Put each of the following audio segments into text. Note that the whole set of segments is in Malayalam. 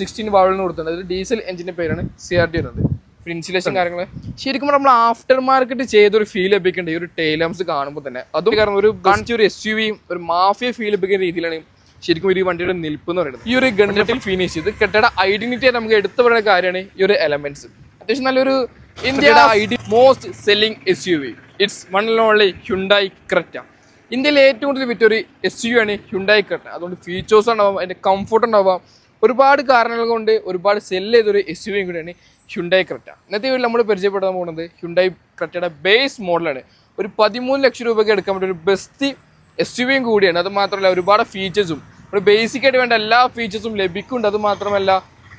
സിക്സ്റ്റീൻ വാവലിന് കൊടുത്തിട്ടുണ്ട്. അതിൽ ഡീസൽ എഞ്ചിന്റെ പേരാണ് സി ആർ ഡി വരുന്നത്. ഇൻസുലേഷൻ കാര്യങ്ങൾ ശരിക്കും നമ്മൾ ആഫ്റ്റർ മാർക്കറ്റ് ചെയ്തൊരു ഫീൽ ലഭിക്കേണ്ട ഈ ഒരു ടൈലംസ് കാണുമ്പോൾ തന്നെ. അതും കാരണം ഒരു കാണിച്ച ഒരു എസ് യു വിയും ഒരു മാഫിയ ഫീൽ ലഭിക്കുന്ന രീതിയിലാണ് ശരിക്കും ഒരു വണ്ടിയുടെ നിൽപ്പ് എന്ന് പറയുന്നത്. ഈ ഒരു ഗണ്ണിൽ ഫിനിഷ് ചെയ്ത് കെട്ടയുടെ ഐഡന്റിറ്റി നമുക്ക് എടുത്തു പറയുന്ന കാര്യമാണ് ഈ ഒരു എലമെന്റ്സ് അത്യാവശ്യം നല്ലൊരു ഇന്ത്യയുടെ ID most selling S U V it's one and only Hyundai Creta ഇന്ത്യയിൽ ഏറ്റവും കൂടുതൽ വിറ്റൊരു എസ് യു ആണ് ഹ്യുണ്ടായി ക്രെറ്റ അതുകൊണ്ട് ഫീച്ചേഴ്സ് ഉണ്ടാവാം അതിന്റെ കംഫർട്ട് ഉണ്ടാവാം ഒരുപാട് കാരണങ്ങൾ കൊണ്ട് ഒരുപാട് സെല്ല് ചെയ്തൊരു എസ് യു വിയും കൂടിയാണ് ഹ്യുണ്ടായി ക്രെറ്റ ഇന്നത്തെ വീട്ടിൽ നമ്മൾ പരിചയപ്പെടുത്താൻ പോകുന്നത് ഹ്യുണ്ടായി ക്രെറ്റയുടെ ബേസ് മോഡലാണ് ഒരു പതിമൂന്ന് ലക്ഷം രൂപയ്ക്ക് എടുക്കാൻ പറ്റിയ ഒരു ബെസ്റ്റ് എസ് യു വിയും കൂടിയാണ്. അത് മാത്രമല്ല ഒരുപാട് ഫീച്ചേഴ്സും ഒരു ബേസിക് ആയിട്ട് വേണ്ട എല്ലാ ഫീച്ചേഴ്സും ലഭിക്കുന്നുണ്ട്. അത് മാത്രമല്ല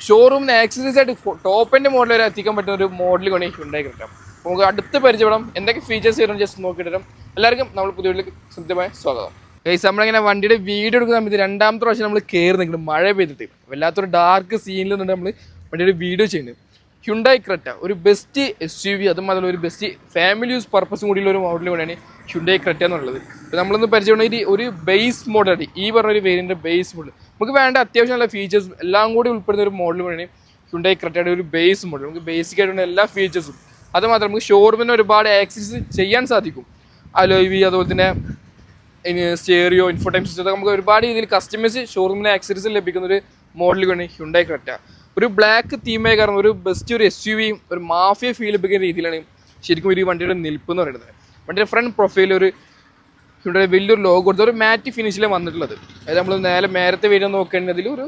ഷോറൂമിന് ആക്സസറീസ് ആയിട്ട് ടോപ്പ് എന്റെ മോഡൽ വരെ എത്തിക്കാൻ പറ്റുന്ന ഒരു മോഡൽ കൊണ്ട് ഹ്യുണ്ടായി ക്രറ്റ നമുക്ക് അടുത്ത് പരിചയപ്പെടാം. എന്തൊക്കെ ഫീച്ചേഴ്സ് വരും ജസ്റ്റ് നോക്കിയിട്ട് എല്ലാവർക്കും നമ്മൾ പുതിയ വീട്ടിലേക്ക് സ്വാഗതം. ഗൈസ് നമ്മളിങ്ങനെ വണ്ടിയുടെ വീഡിയോ എടുക്കുന്ന സമയത്ത് രണ്ടാമത്തെ പ്രാവശ്യം നമ്മൾ കയറി നിൽക്കുന്നത് മഴ പെയ്തിട്ട്. വല്ലാത്തൊരു ഡാർക്ക് സീനിൽ നിന്നിട്ട് നമ്മൾ വണ്ടിയുടെ വീഡിയോ ചെയ്യുന്നത് ഹ്യുണ്ടായി ക്രെറ്റ ഒരു ബെസ്റ്റ് എസ് യു വി അതുമാതിരി ഒരു ബെസ്റ്റ് ഫാമിലി യൂസ് പർപ്പസും കൂടിയുള്ള ഒരു മോഡൽ കൂടെയാണ് ഹ്യുണ്ടായി ക്രെറ്റ എന്നുള്ളത്. അപ്പോൾ നമ്മളിന്ന് പരിചയപ്പെടുന്ന ഒരു ബേസ് മോഡലാണ് ഈ പറഞ്ഞ ഒരു വേരിയന്റെ ബേസ് മോഡൽ നമുക്ക് വേണ്ട അത്യാവശ്യം നല്ല ഫീച്ചേഴ്സും എല്ലാം കൂടി ഉൾപ്പെടുന്ന ഒരു മോഡൽ കൂടെയാണ് ഹ്യുണ്ടായി ക്രെറ്റയുടെ ഒരു ബേസ് മോഡൽ നമുക്ക് ബേസിക് ആയിട്ടുള്ള എല്ലാ ഫീച്ചേഴ്സും അതുമാത്രം നമുക്ക് ഷോറൂമിന് ഒരുപാട് ആക്സസ് ചെയ്യാൻ സാധിക്കും. അലോയ് വി അതുപോലെ തന്നെ സ്റ്റേറിയോ ഇൻഫോടൈം സിസ്റ്റം നമുക്ക് ഒരുപാട് രീതിയിൽ കസ്റ്റമൈസ് ഷോറൂമിന് ആക്സസറീസ് ലഭിക്കുന്ന ഒരു മോഡൽ കൂടി ഹ്യുണ്ടായി ക്രെറ്റ ഒരു ബ്ലാക്ക് തീമായി കാരണം ഒരു ബെസ്റ്റ് ഒരു എസ് യു വിയും ഒരു മാഫിയ ഫീൽ ലഭിക്കുന്ന രീതിയിലാണ് ശരിക്കും ഒരു വണ്ടിയുടെ നിൽപ്പ് എന്ന് പറയുന്നത്. വണ്ടിയുടെ ഫ്രണ്ട് പ്രൊഫൈൽ ഒരു ഹ്യുണ്ടായ വലിയൊരു ലോഗോ കൊടുത്ത ഒരു മാറ്റ് ഫിനിഷിലാണ് വന്നിട്ടുള്ളത്. അതായത് നമ്മൾ നേരെ നേരത്തെ വരുന്ന നോക്കുകയാണെങ്കിൽ ഒരു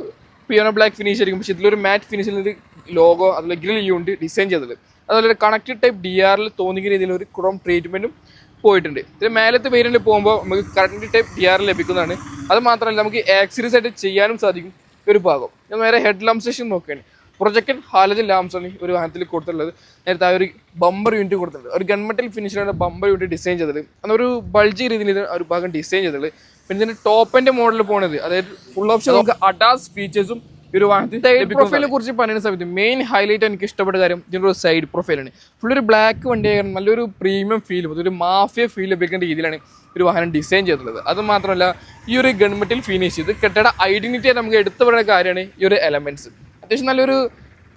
പിയോണോ ബ്ലാക്ക് ഫിനിഷ് ആയിരിക്കും. പക്ഷേ ഇതിലൊരു മാറ്റ് ഫിനിഷിൽ ഒരു ലോഗോ അതിൽ ഗ്രിൽ യൂണിറ്റ് ഡിസൈൻ ചെയ്തത്. അതുപോലെ കണക്റ്റഡ് ടൈപ്പ് ഡി ആറിൽ തോന്നിക്കുന്ന രീതിയിൽ ഒരു ക്രോം ട്രീറ്റ്മെന്റും പോയിട്ടുണ്ട്. ഇതിന് മേലത്തെ വേരിയന്റ് പോകുമ്പോൾ നമുക്ക് കറണ്ട് ടൈപ്പ് ഡി ആർ ലഭിക്കുന്നതാണ്. അത് മാത്രമല്ല നമുക്ക് ആക്സറീസ് ആയിട്ട് ചെയ്യാനും സാധിക്കും. ഒരു ഭാഗം. ഞാൻ നേരെ ഹെഡ് ലാംസേഷൻ നോക്കുകയാണ്. പ്രൊജക്റ്റഡ് ഹാലജൻ ലാംസാണ് ഒരു വാഹനത്തിൽ കൊടുത്തിട്ടുള്ളത്. നേരത്തെ ആ ഒരു ബമ്പർ യൂണിറ്റ് കൊടുത്തിട്ടുണ്ട്. ഒരു ഗൺമെറ്റൽ ഫിനിഷിലാണ് ബമ്പർ യൂണിറ്റ് ഡിസൈൻ ചെയ്തത്. അന്നൊരു ബൾജി രീതിയിൽ ഇത് ഒരു ഭാഗം ഡിസൈൻ ചെയ്തത്. പിന്നെ ഇതിന്റെ ടോപ്പിന്റെ മോഡൽ പോണത്. അതായത് ഫുൾ ഓപ്ഷൻ നമുക്ക് അഡാസ് ഫീച്ചേഴ്സും ഈ ഒരു വാഹനത്തിൽ പ്രൊഫൈലിനെ കുറിച്ച് പറയുന്ന സമയത്ത് മെയിൻ ഹൈലൈറ്റ് എനിക്ക് ഇഷ്ടപ്പെട്ട കാര്യം ഇതിന്റെ ഒരു സൈഡ് പ്രൊഫൈലാണ് ഫുൾ ഒരു ബ്ലാക്ക് വണ്ടി ആയിരുന്നു. നല്ലൊരു പ്രീമിയം ഫീൽ ഒരു മാഫിയ ഫീൽ ലഭിക്കുന്ന രീതിയിലാണ് ഒരു വാഹനം ഡിസൈൻ ചെയ്തിട്ടുള്ളത്. അത് മാത്രമല്ല ഈ ഒരു ഗൺമെറ്റിൽ ഫിനിഷ് ചെയ്ത് കെട്ടിട ഐഡന്റിറ്റി നമുക്ക് എടുത്തു പറയുന്ന കാര്യമാണ് ഈ ഒരു എലമെന്റ്സ് അത്യാവശ്യം നല്ലൊരു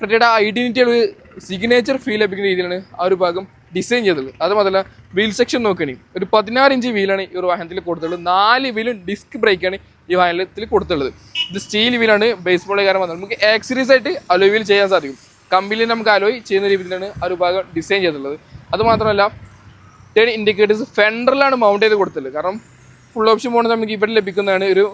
കെട്ടിട ഐഡന്റിറ്റി ഒരു സിഗ്നേച്ചർ ഫീൽ ലഭിക്കുന്ന രീതിയിലാണ് ആ ഒരു ഭാഗം ഡിസൈൻ ചെയ്തത് അത് മാത്രമല്ല വീൽ സെക്ഷൻ നോക്കുകയാണെങ്കിൽ ഒരു പതിനാറ് ഇഞ്ച് വീലാണ് ഈ ഒരു വാഹനത്തിൽ കൊടുത്തിട്ടുള്ളത്. നാല് വീലും ഡിസ്ക് ബ്രേക്കാണ് ഈ വാഹനത്തിൽ കൊടുത്തുള്ളത്. ഇത് സ്റ്റീൽ വീലാണ് ബേസ് ബോൾ കാരണം വന്നത്. നമുക്ക് ആക്സറീസ് ആയിട്ട് അലോയ് വീൽ ചെയ്യാൻ സാധിക്കും. കമ്പിയിൽ നമുക്ക് അലോയ് ചെയ്യുന്ന രീതിയിലാണ് ആ ഒരു ഭാഗം ഡിസൈൻ ചെയ്തിട്ടുള്ളത് അതുമാത്രമല്ല ടേൺ ഇൻഡിക്കേറ്റേഴ്സ് ഫെൻഡറിലാണ് മൗണ്ട് ചെയ്ത് കൊടുത്തിട്ടുള്ളത്. കാരണം ഫുൾ ഓപ്ഷൻ പോകുന്നത് നമുക്ക് ഇവിടെ ലഭിക്കുന്നതാണ് ഒരു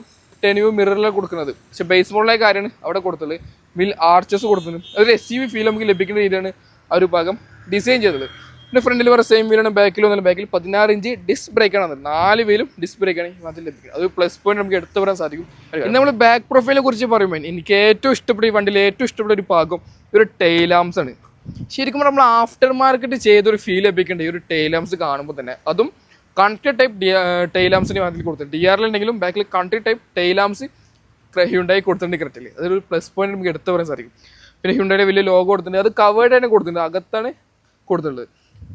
ടെനുവ് മിററിൽ കൊടുക്കുന്നത്. പക്ഷെ ബേസ് മോഡിലെ കാര്യമാണ് അവിടെ കൊടുത്തുള്ളത് വിൽ ആർച്ചസ് കൊടുത്തത് അതൊരു എസ് സി വി ഫീൽ നമുക്ക് ലഭിക്കുന്ന രീതിയാണ് ആ ഒരു ഭാഗം ഡിസൈൻ ചെയ്തത് പിന്നെ ഫ്രണ്ടിൽ വേറെ സെയിം വീലാണ് ബാക്കിൽ വന്നാലും ബാക്കിൽ പതിനാറ് ഇഞ്ച് ഡിസ്ക് ബ്രേക്കാണ് വന്നത്. നാല് വീലും ഡിസ്ക് ബ്രേക്കാണ് അതിൽ ലഭിക്കുന്നത്. അത് പ്ലസ് പോയിന്റ് നമുക്ക് എടുത്തു പറയാൻ സാധിക്കും. ഇനി നമ്മൾ ബാക്ക് പ്രൊഫൈലിനെ കുറിച്ച് പറയുമ്പോൾ എനിക്ക് ഏറ്റവും ഇഷ്ടപ്പെട്ട ഈ വണ്ടിയിൽ ഏറ്റവും ഇഷ്ടപ്പെട്ട ഒരു ഭാഗം ഒരു ടൈലാംസ് ആണ്. ശരിക്കും നമ്മൾ ആഫ്റ്റർ മാർക്കറ്റ് ചെയ്തൊരു ഫീൽ ലഭിക്കേണ്ട ഈ ഒരു ടൈലാംസ് കാണുമ്പോൾ തന്നെ. അതും കൺട്രി ടൈപ്പ് ടൈലാംസിന് അതിൽ കൊടുത്തിട്ടുണ്ട്. ഡി ആറിലുണ്ടെങ്കിലും ബാക്കിൽ കൺട്രി ടൈപ്പ് ടൈലാംസ് ഹ്യുണ്ടായി കൊടുത്തിട്ടുണ്ട് കറക്റ്റിൽ അതൊരു പ്ലസ് പോയിന്റ് നമുക്ക് എടുത്തു പറയാൻ സാധിക്കും. പിന്നെ ഹ്യുണ്ടായുടെ വലിയ ലോഗോ കൊടുത്തിട്ടുണ്ട്. അത് കവേർഡ് തന്നെ കൊടുത്തിട്ടുണ്ട്. അകത്താണ് കൊടുത്തിട്ടുള്ളത്.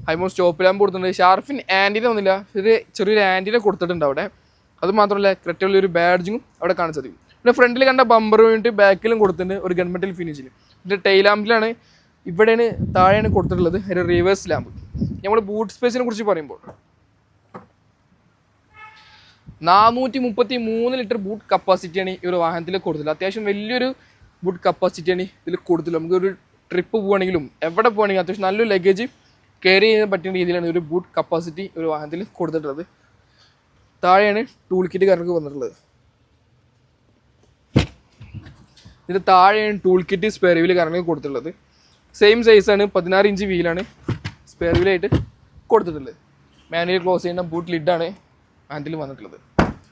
ഹൈമോ സ്റ്റോപ്പ് ലാമ്പ് കൊടുത്തിട്ടുണ്ട്. ഷാർഫിൻ ആന്റിന ഒന്നുമില്ല ഒരു ചെറിയൊരു ആന്റിനെ കൊടുത്തിട്ടുണ്ട് അവിടെ. അത് മാത്രമല്ല ഒരു ബാഡ്ജിങ്ങും അവിടെ കാണാൻ സാധിക്കും പിന്നെ ഫ്രണ്ടിൽ കണ്ട ബമ്പർ വേണ്ടിയിട്ട് ബാക്കിലും കൊടുത്തിട്ടുണ്ട് ഒരു ഗൺമെറ്റൽ ഫിനിഷിൽ പിന്നെ ടൈലാമ്പിലാണ് ഇവിടെയാണ് താഴെയാണ് കൊടുത്തിട്ടുള്ളത് ഒരു റിവേഴ്സ് ലാമ്പ് നമ്മൾ ബൂട്ട് സ്പേസിനെ കുറിച്ച് പറയുമ്പോൾ. നാനൂറ്റി മുപ്പത്തി മൂന്ന് ലിറ്റർ ബൂട്ട് കപ്പാസിറ്റിയാണ് ഈ ഒരു വാഹനത്തിൽ കൊടുത്തത് അത്യാവശ്യം വലിയൊരു ബൂട്ട് കപ്പാസിറ്റിയാണ് ഇതിൽ കൊടുത്തത് നമുക്ക് ഒരു ട്രിപ്പ് പോവുകയാണെങ്കിലും എവിടെ പോവുകയാണെങ്കിലും അത്യാവശ്യം നല്ലൊരു ലഗേജ് കയറി ചെയ്യാൻ പറ്റുന്ന രീതിയിലാണ് ഒരു ബൂട്ട് കപ്പാസിറ്റി ഒരു വാഹനത്തിൽ കൊടുത്തിട്ടുള്ളത്. താഴെയാണ് ടൂൾ കിറ്റ് കാരണക്ക് വന്നിട്ടുള്ളത്. ഇതിന്റെ താഴെയാണ് ടൂൾ കിറ്റ് സ്പെയർ വീൽ കാരണക്ക് കൊടുത്തിട്ടുള്ളത്. സെയിം സൈസാണ് പതിനാറ് ഇഞ്ച് വീലാണ് സ്പെയർ വീലായിട്ട് കൊടുത്തിട്ടുള്ളത്. മാനുവൽ ക്ലോസ് ചെയ്യുന്ന ബൂട്ട് ലിഡാണ് ഹാൻഡിൽ വന്നിട്ടുള്ളത്.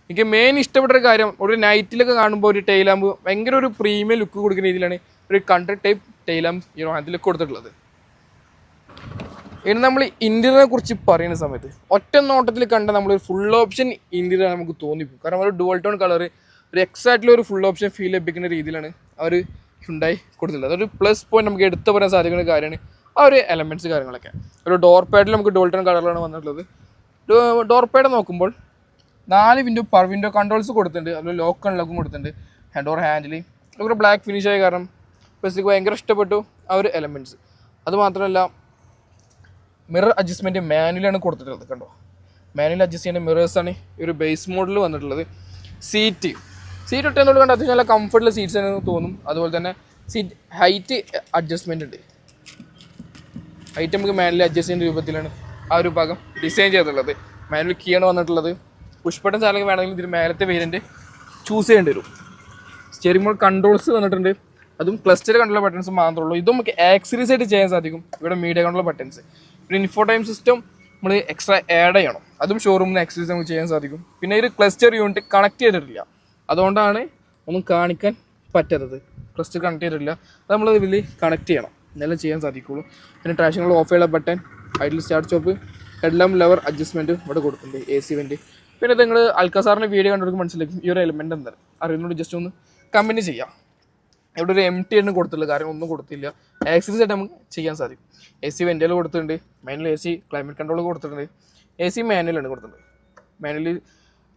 എനിക്ക് മെയിൻ ഇഷ്ടപ്പെട്ട ഒരു കാര്യം ഒരു നൈറ്റിലൊക്കെ കാണുമ്പോൾ ഒരു ടൈലാമ്പ് ഭയങ്കര ഒരു പ്രീമിയം ലുക്ക് കൊടുക്കുന്ന രീതിയിലാണ് ഒരു കണ്ടർ ടൈപ്പ് ടൈലാമ്പ് ഈ ഹാൻഡിൽ കൊടുത്തിട്ടുള്ളത്. ഇനി നമ്മൾ ഇന്ത്യനെ കുറിച്ച് പറയുന്ന സമയത്ത് ഒറ്റ നോട്ടത്തിൽ കണ്ട നമ്മൾ ഫുൾ ഓപ്ഷൻ ഇന്റീരിയർ നമുക്ക് തോന്നിപ്പോകും. കാരണം ഒരു ഡുവൽ ടോൺ കളർ ഒരു എക്സാക്ട്ലി ഒരു ഫുൾ ഓപ്ഷൻ ഫീൽ ലഭിക്കുന്ന രീതിയിലാണ് അവർ ഉണ്ടായി കൊടുത്തിട്ടുള്ളത്. അതൊരു പ്ലസ് പോയിന്റ് നമുക്ക് എടുത്തു പറയാൻ സാധിക്കുന്ന കാര്യമാണ് ആ ഒരു എലമെന്റ്സ് കാര്യങ്ങളൊക്കെ. ഒരു ഡോർ പാഡിൽ നമുക്ക് ഡുവൽ ടോൺ കളറിലാണ് വന്നിട്ടുള്ളത്. ഡോർ പാഡ് നോക്കുമ്പോൾ നാല് വിൻഡോ പർ വിൻഡോ കൺട്രോൾസ് കൊടുത്തിട്ടുണ്ട്. അതുപോലെ ലോക്ക് അൺലോക്കും കൊടുത്തിട്ടുണ്ട്. ഡോർ ഹാൻഡിൽ ഒരു ബ്ലാക്ക് ഫിനിഷ് ആയ കാരണം ബസ്സിക്ക് ഭയങ്കര ഇഷ്ടപ്പെട്ടു ആ ഒരു എലമെന്റ്സ് അത് മാത്രമല്ല മിറർ അഡ്ജസ്റ്റ്മെന്റ് മാനുവലാണ് കൊടുത്തിട്ടുള്ളത് കണ്ടോ? മാനുവൽ അഡ്ജസ്റ്റ് ചെയ്യേണ്ട മിറേഴ്സാണ് ഈ ഒരു ബേസ് മോഡൽ വന്നിട്ടുള്ളത്. സീറ്റ് സീറ്റ് ഇട്ടെന്നോട് കണ്ട അത്യാവശ്യം നല്ല കംഫർട്ടുള്ള സീറ്റ്സ് ആണെന്ന് തോന്നും. അതുപോലെ തന്നെ സീറ്റ് ഹൈറ്റ് അഡ്ജസ്റ്റ്മെന്റ് ഉണ്ട്. ഹൈറ്റ് നമുക്ക് മാനുവൽ അഡ്ജസ്റ്റ് ചെയ്യുന്ന രൂപത്തിലാണ് ആ ഒരു ഭാഗം ഡിസൈൻ ചെയ്തിട്ടുള്ളത്. മാനുവൽ കീയാണ് വന്നിട്ടുള്ളത്. പുഷ്പട്ടൻ ചാലക വേണമെങ്കിൽ ഇതിന് മേലത്തെ വേരിയന്റ് ചൂസ് ചെയ്യേണ്ടി വരും. സ്റ്റിയറിംഗ് മോഡ് കൺട്രോൾസ് വന്നിട്ടുണ്ട്. അതും ക്ലസ്റ്റർ കണ്ടുള്ള ബട്ടൺസ് മാത്രമേ ഉള്ളൂ. ഇതും നമുക്ക് ആക്സറീസ് ആയിട്ട് ചെയ്യാൻ സാധിക്കും. ഇവിടെ മീഡിയ കണ്ടുള്ള ബട്ടൺസ് പിന്നെ ഇൻഫോ ടൈം സിസ്റ്റം നമ്മൾ എക്സ്ട്രാ ആഡ് ചെയ്യണം. അതും ഷോറൂമിൽ നിന്ന് ആക്സറീസ് നമുക്ക് ചെയ്യാൻ സാധിക്കും. പിന്നെ ഒരു ക്ലസ്റ്റർ യൂണിറ്റ് കണക്ട് ചെയ്തിട്ടില്ല. അതുകൊണ്ടാണ് ഒന്നും കാണിക്കാൻ പറ്റരുത് ക്ലസ്റ്റർ കണക്ട് ചെയ്തിട്ടില്ല. അത് നമ്മൾ ഇതിൽ കണക്ട് ചെയ്യണം. എന്നെല്ലാം ചെയ്യാൻ സാധിക്കുള്ളൂ. പിന്നെ ട്രാഷങ്ങൾ ഓഫ് ചെയ്യാനുള്ള button idle start stop headlamp lever adjustment ഇവിടെ കൊടുക്കുന്നുണ്ട് എ സി വെന്റ് പിന്നെ നിങ്ങൾ അൽക്കാസാറിന്റെ വീഡിയോ കണ്ടുകൊടുക്കുമ്പോൾ മനസ്സിലാക്കും ഈ ഒരു എലിമെന്റ് എന്താണ് അറിയുന്നോട് ജസ്റ്റ് ഒന്ന് കമ്പനി ചെയ്യാം. ഇവിടെ ഒരു എം ടി ആണ് കൊടുത്തിട്ടുള്ളത് കാരണം ഒന്നും കൊടുത്തില്ല. ആക്സസറീസ് ആയിട്ട് നമുക്ക് ചെയ്യാൻ സാധിക്കും. എ സി വെന്റൽ കൊടുത്തിട്ടുണ്ട്. Manual A C climate control കൊടുത്തിട്ടുണ്ട്. എ സി മാനുവലാണ് കൊടുത്തിട്ടുണ്ട്. മാനുവലി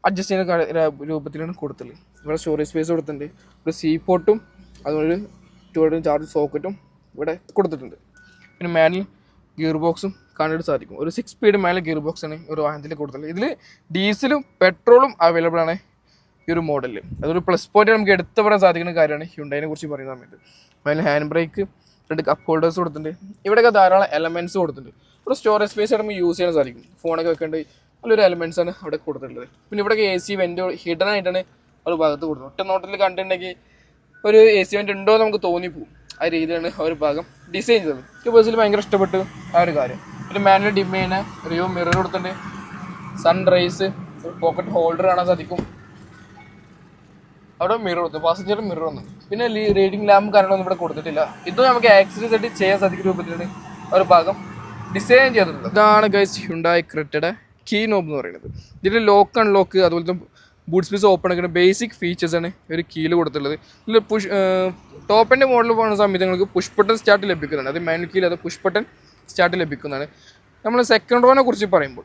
അഡ്ജസ്റ്റ് ചെയ്യുന്ന രൂപത്തിലാണ് കൊടുത്തിട്ടുള്ളത്. ഇവിടെ സ്റ്റോറേജ് സ്പേസ് കൊടുത്തിട്ടുണ്ട്. ഒരു സീ പോട്ടും അതുപോലെ ടു ചാർജ് സോക്കറ്റും ഇവിടെ കൊടുത്തിട്ടുണ്ട്. പിന്നെ മാനുവൽ ഗിയർ ബോക്സും കാണാൻ സാധിക്കും. ഒരു six speed manual gear box ആണ് ഒരു വാഹനത്തിൽ കൊടുത്തിട്ടുള്ളത്. ഇതിൽ ഡീസലും പെട്രോളും അവൈലബിൾ ആണ്. ഈ ഒരു മോഡലിൽ അതൊരു പ്ലസ് പോയിന്റ് നമുക്ക് എടുത്തു പറയാൻ സാധിക്കുന്ന കാര്യമാണ് ഹ്യുണ്ടൈനെ കുറിച്ച് പറയുന്ന സമയത്ത് അതിൽ ഹാൻഡ് ബ്രേക്ക് രണ്ട് കപ്പ് ഹോൾഡേഴ്സ് കൊടുത്തിട്ടുണ്ട്. ഇവിടെയൊക്കെ ധാരാളം എലമെന്റ്സ് കൊടുത്തിട്ടുണ്ട്. ഒരു സ്റ്റോറേജ് സ്പേസ് നമുക്ക് യൂസ് ചെയ്യാൻ സാധിക്കും. ഫോണൊക്കെ വെക്കേണ്ട നല്ലൊരു എലമെന്റ്സ് ആണ് അവിടെ കൊടുത്തിട്ടുള്ളത്. പിന്നെ ഇവിടെ എ സി വെന്റ് ഹിഡൻ ആയിട്ടാണ് ഒരു ഭാഗത്ത് കൊടുത്തത്. ഒറ്റ നോട്ടിൽ കണ്ടിട്ടുണ്ടെങ്കിൽ ഒരു എ സി വെന്റ് ഉണ്ടോ എന്ന് നമുക്ക് തോന്നിപ്പോവും. ആ രീതിയിലാണ് ആ ഒരു ഭാഗം ഡിസൈൻ ചെയ്തത്. എനിക്ക് ബസ്സിൽ ഭയങ്കര ഇഷ്ടപ്പെട്ടു ആ ഒരു കാര്യം. പിന്നെ മാനുവൽ ഡിമൈന് റിയോ മിറർ കൊടുത്തിട്ടുണ്ട്. സൺറൈസ് പോക്കറ്റ് ഹോൾഡർ കാണാൻ സാധിക്കും. അവിടെ മിറർ വന്നു പാസഞ്ചർ മിറർ വന്നു പിന്നെ റീഡിംഗ് ലാമ്പ് കാര്യങ്ങളൊന്നും ഇവിടെ കൊടുത്തിട്ടില്ല. ഇത് നമുക്ക് ആക്സിഡൻസ് ആയിട്ട് ചെയ്യാൻ സാധിക്കുന്ന രൂപത്തിലാണ് ഒരു ഭാഗം ഡിസൈൻ ചെയ്തിട്ടുള്ളത്. ഇതാണ് ഗൈസ് ഹ്യുണ്ടായി ക്രിറ്റയുടെ കീ നോബ് എന്ന് പറയുന്നത്. ഇതിൽ ലോക്ക് അൺലോക്ക് അതുപോലത്തെ ബൂട്ട് സ്പേസ് ഓപ്പൺ ആക്കുന്ന ബേസിക് ഫീച്ചേഴ്സാണ് ഒരു കീൽ കൊടുത്തിട്ടുള്ളത്. ഇതിൽ പുഷ് ടോപ്പിന്റെ മോഡൽ പോകുന്ന സമയത്ത് നിങ്ങൾക്ക് പുഷ് ബട്ടൺ സ്റ്റാർട്ട് ലഭിക്കുന്നുണ്ട്. അത് മാനുവൽ കീയിൽ അത് പുഷ് ബട്ടൺ സ്റ്റാർട്ട് ലഭിക്കുന്നതാണ് നമ്മൾ സെക്കൻഡ് റോനെ കുറിച്ച് പറയുമ്പോൾ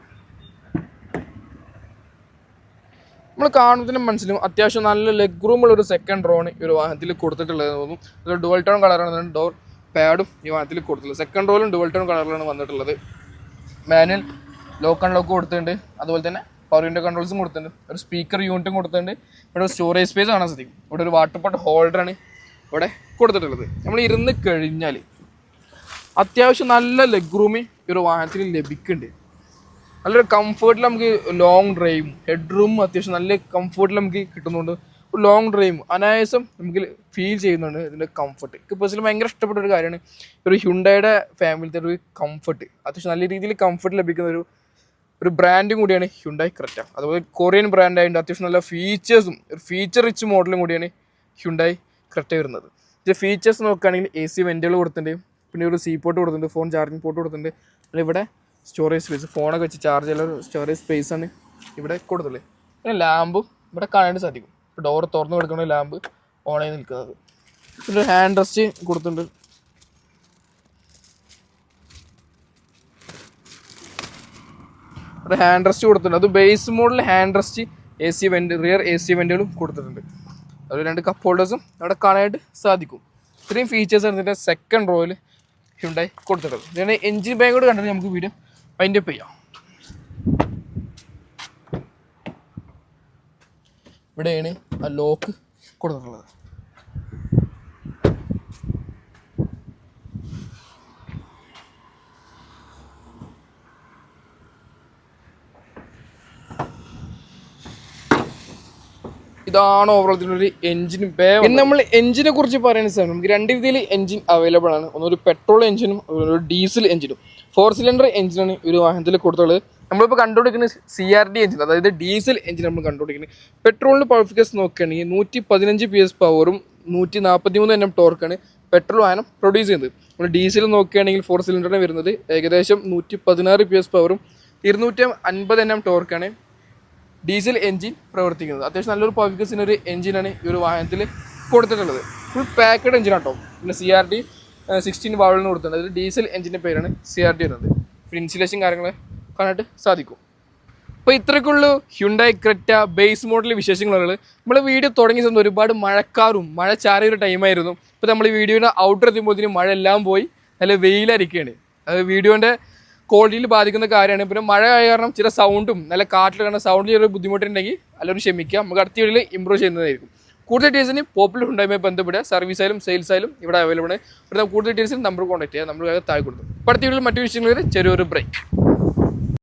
നമ്മൾ കാണുന്നതിനും മനസ്സിലും അത്യാവശ്യം നല്ല ലെഗ് റൂമുള്ള ഒരു സെക്കൻഡ് റോണ് ഈ ഒരു വാഹനത്തിൽ കൊടുത്തിട്ടുള്ളത് തോന്നും അത് ഡുവൽ ടോൺ കളറാണ് ഡോർ പാഡും ഈ വാഹനത്തിൽ കൊടുത്തിട്ടുള്ളത്. സെക്കൻഡ് റോയിലും ഡുവൽ ടോൺ കളറിലാണ് വന്നിട്ടുള്ളത്. മാനുവൽ ലോക്ക് ആൻഡ് അൺലോക്ക് കൊടുത്തിട്ടുണ്ട്. അതുപോലെ തന്നെ പവർ വിൻഡോ കൺട്രോൾസും കൊടുത്തിട്ടുണ്ട്. ഒരു സ്പീക്കർ യൂണിറ്റും കൊടുത്തിട്ടുണ്ട്. ഇവിടെ സ്റ്റോറേജ് സ്പേസ് കാണാൻ സാധിക്കും ഇവിടെ ഒരു വാട്ടർ പോട്ട് ഹോൾഡറാണ് ഇവിടെ കൊടുത്തിട്ടുള്ളത്. നമ്മൾ ഇരുന്ന് കഴിഞ്ഞാൽ അത്യാവശ്യം നല്ല ലെഗ് റൂമ് ഈ ഒരു വാഹനത്തിൽ ലഭിക്കുന്നുണ്ട്. നല്ലൊരു കംഫർട്ടിൽ നമുക്ക് ലോങ് ഡ്രൈവും ഹെഡ് റൂം അത്യാവശ്യം നല്ല കംഫർട്ടിൽ നമുക്ക് കിട്ടുന്നുണ്ട് ലോങ് ഡ്രൈവും അനായാസം നമുക്ക് ഫീൽ ചെയ്യുന്നുണ്ട് ഇതിന്റെ കംഫർട്ട് എനിക്ക് പേഴ്സണലി ഭയങ്കര ഇഷ്ടപ്പെട്ട ഒരു കാര്യമാണ് ഒരു ഹ്യുണ്ടയുടെ ഫാമിലിത്തെ ഒരു കംഫർട്ട് അത്യാവശ്യം നല്ല രീതിയിൽ കംഫർട്ട് ലഭിക്കുന്ന ഒരു ഒരു ബ്രാൻഡും കൂടിയാണ് ഹ്യുണ്ടായി ക്രെറ്റ അതുപോലെ കൊറിയൻ ബ്രാൻഡ് ആയതുകൊണ്ട് അത്യാവശ്യം നല്ല ഫീച്ചേഴ്സും ഒരു ഫീച്ചർ റിച്ച് മോഡലും കൂടിയാണ് ഹ്യുണ്ടായി ക്രെറ്റ വരുന്നത്. ഇത് ഫീച്ചേഴ്സ് നോക്കുകയാണെങ്കിൽ എ സി വെന്റുകൾ കൊടുത്തിട്ടുണ്ട് പിന്നെ ഒരു സീ പോർട്ട് കൊടുത്തിട്ടുണ്ട് ഫോൺ ചാർജിങ് പോർട്ട് കൊടുത്തിട്ടുണ്ട്. ഇവിടെ സ്റ്റോറേജ് സ്പേസ് ഫോണൊക്കെ വെച്ച് ചാർജ് ചെയ്യാൻ സ്റ്റോറേജ് സ്പേസ് ആണ് ഇവിടെ കൊടുത്തുള്ളത് പിന്നെ ലാമ്പും ഇവിടെ കാണാൻ സാധിക്കും. ഡോർ തുറന്ന് കൊടുക്കുന്ന ലാമ്പ് ഓണായി നിൽക്കുന്നത്. പിന്നെ ഹാൻഡ് റെസ്റ്റ് കൊടുത്തിട്ടുണ്ട്. ഇവിടെ ഹാൻഡ് റെസ്റ്റ് കൊടുത്തിട്ടുണ്ട്. അത് base model hand rest A C vent rear A C വെന്റുകളും കൊടുത്തിട്ടുണ്ട്. അത് രണ്ട് കപ്പ് ഹോൾഡേഴ്സും അവിടെ കാണാനായിട്ട് സാധിക്കും. ഇത്രയും ഫീച്ചേഴ്സ് ആണ് ഇതിന്റെ സെക്കൻഡ് റോയിൽ ഹ്യുണ്ടായി കൊടുത്തിട്ടുള്ളത്. ഇതിന്റെ എഞ്ചിൻ ബാഗ് കൂടെ കണ്ടിട്ട് നമുക്ക് വീഡിയോ വൈൻഡ് അപ്പ് ചെയ്യാം ഇവിടെയാണ് ആ ലോക്ക് കൊടുത്തിട്ടുള്ളത്. ഇതാണ് ഓവറോൾ ഇതിനൊരു എഞ്ചിൻ ബേ പിന്നെ നമ്മൾ എഞ്ചിനെ കുറിച്ച് പറയുന്ന സമയം നമുക്ക് രണ്ട് രീതിയിൽ എഞ്ചിൻ അവൈലബിൾ ആണ്. ഒന്നൊരു പെട്രോൾ എഞ്ചിനും ഒരു ഡീസൽ എഞ്ചിനും ഫോർ സിലിണ്ടർ എഞ്ചിനാണ് ഈ ഒരു വാഹനത്തിൽ കൊടുത്തുള്ളത്. നമ്മളിപ്പോൾ കണ്ടുപിടിക്കുന്നത് സി ആർ ഡി എഞ്ചിൻ അതായത് ഡീസൽ എഞ്ചിൻ നമ്മൾ കണ്ടുപിടിക്കുന്നത്. പെട്രോളിന് പവർഫിക്കസ് നോക്കുകയാണെങ്കിൽ നൂറ്റി പതിനഞ്ച് പി എസ് പവറും നൂറ്റി നാൽപ്പത്തി മൂന്ന് എൻ എം ടോർക്കാണ് പെട്രോൾ വാഹനം പ്രൊഡ്യൂസ് ചെയ്യുന്നത്. നമ്മൾ ഡീസൽ നോക്കുകയാണെങ്കിൽ ഫോർ സിലിണ്ടറിന് വരുന്നത് ഏകദേശം നൂറ്റി പതിനാറ് പി എസ് പവറും ഇരുന്നൂറ്റി അൻപത് എൻ എം ടോർക്കാണ് ഡീസൽ എൻജിൻ പ്രവർത്തിക്കുന്നത്. അത്യാവശ്യം നല്ലൊരു പവർഫിക്കസിന് ഒരു എൻജിനാണ് ഈ ഒരു വാഹനത്തിൽ കൊടുത്തിട്ടുള്ളത്. Full packed engine auto. പിന്നെ സി ആർ ഡി സിക്സ്റ്റീൻ വാവലിന് കൊടുത്തിട്ടുണ്ട്. ഡീസൽ എഞ്ചിന്റെ പേരാണ് സി ആർ ഡി വരുന്നത്. പിന്നെ ഇൻസുലേഷൻ കാര്യങ്ങൾ കാണാനായിട്ട് സാധിക്കും. അപ്പോൾ ഇത്രയ്ക്കുള്ളൂ ഹ്യുണ്ടായി ക്രെറ്റ ബേസ് മോഡൽ വിശേഷങ്ങളുള്ളത് നമ്മൾ വീഡിയോ തുടങ്ങിയ സമയത്ത് ഒരുപാട് മഴക്കാറും മഴ ചാറിയ ഒരു ടൈമായിരുന്നു ഇപ്പോൾ നമ്മൾ വീഡിയോയുടെ ഔട്ടർ എത്തുമ്പോഴത്തേനും മഴ എല്ലാം പോയി. നല്ല വെയിലായിരിക്കുകയാണ് അത് വീഡിയോന്റെ ക്വാളിറ്റിയിൽ ബാധിക്കുന്ന കാര്യമാണ്. പിന്നെ മഴ ആയ കാരണം ചില സൗണ്ടും നല്ല കാറ്റിൽ കാരണം സൗണ്ടിൽ ചെറിയ ബുദ്ധിമുട്ടുണ്ടെങ്കിൽ എല്ലാവരും ക്ഷമിക്കുക. നമുക്ക് അടുത്ത വീഡിയോയിൽ ഇമ്പ്രൂവ് ചെയ്യുന്നതായിരിക്കും. കൂടുതൽ ഡീറ്റെയിൽസിന് പോപ്പുലർ ഉണ്ടായി ആയാലും സെയിൽസ് ആയാലും ഇവിടെ അവൈലബിൾ ആണ്. ഇവിടെ കൂടുതൽ ഡീറ്റെയിൽസിന് നമ്പർ കോൺടാക്ട് ചെയ്യുക. നമ്മൾ താഴെ കൊടുക്കും. അടുത്ത വീട്ടിൽ മറ്റു വിഷയങ്ങളിൽ ചെറിയൊരു ബ്രേക്ക്